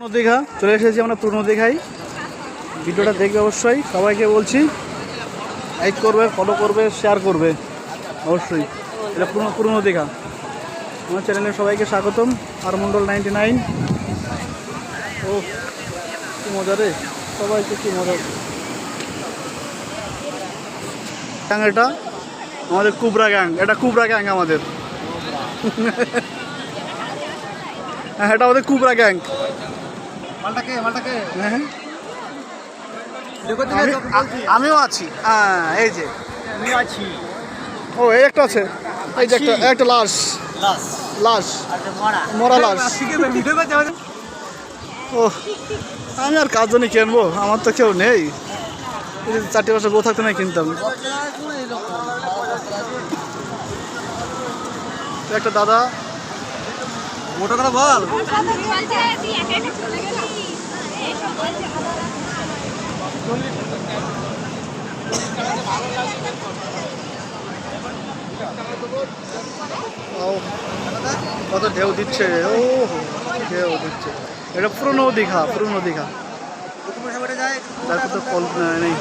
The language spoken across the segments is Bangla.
দীঘা চলে এসেছি আমরা পুরনো দীঘায় ভিডিওটা দেখবে অবশ্যই, সবাইকে বলছি লাইক করবে ফলো করবে শেয়ার করবে, অবশ্যই। এটা পুরনো পুরনো দীঘা আমার চ্যানেলে সবাইকে স্বাগতম আর মন্ডল নাইনটি নাইন। ও, কি মজা রে, সবাইকে কি মজা। গ্যাং এটা, আমাদের কুবরা গ্যাং এটা কুবরা গ্যাং আমাদের। হ্যাঁ এটা আমাদের কুবরা গ্যাং আমিও আছি। হ্যাঁ এই যে। আমি ও এই একটা আছে। এই যে একটা একটা লাশ। লাশ। মরা। মরা লাশ। ও আমি আর কার জন্য কিনবো? আমার তো কেউ নেই। চারটে বছর বউ থাকতে নাই কিনতাম। একটা দাদা। মোটা করে বল। কত ঢেউ দিচ্ছে ও ঢেউ দিচ্ছে। এটা পুরনো দীঘা পুরনো দীঘা। তুমি সামনে যায় তার তো কল্পনা নেই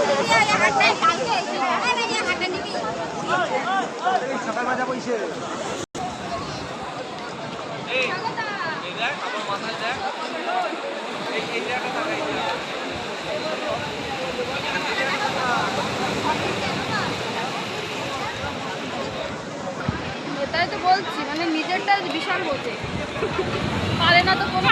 তো বলছি মানে নিজেরটা বিশাল বোঝে পারে না তো কোনো